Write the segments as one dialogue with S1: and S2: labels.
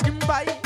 S1: Him by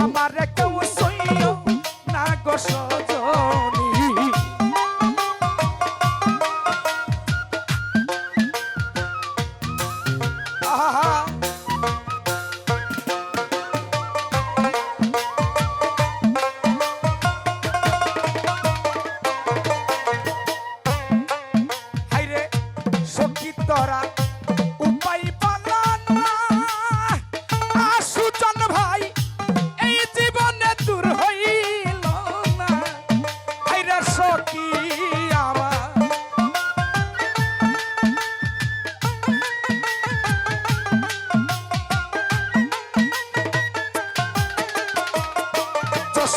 S1: amarrar.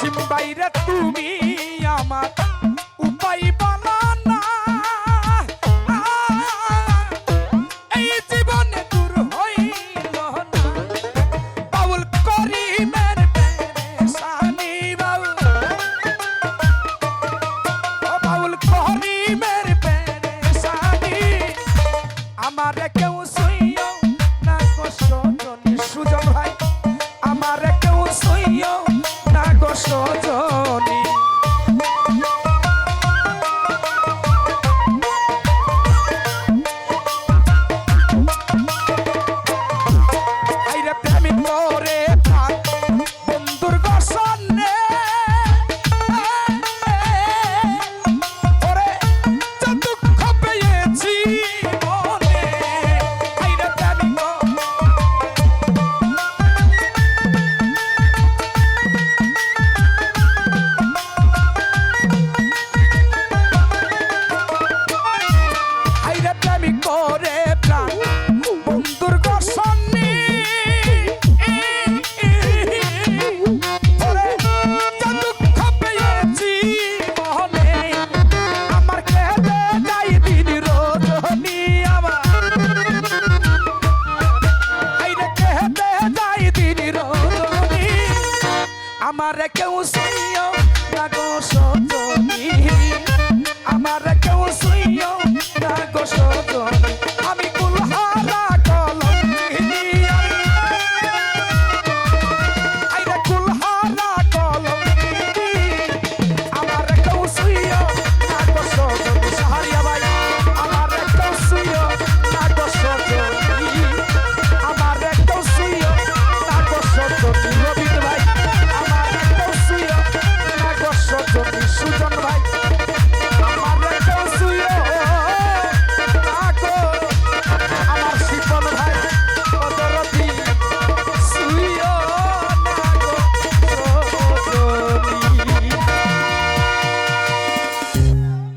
S1: অসীম বাইরে তুমি আমার উপায় বলা না। এই জীবনে দূর হইল বাউল করিমের বাউল বাউল আমার কেউ সইও না গো সজনী। আমার কেউ শুনিও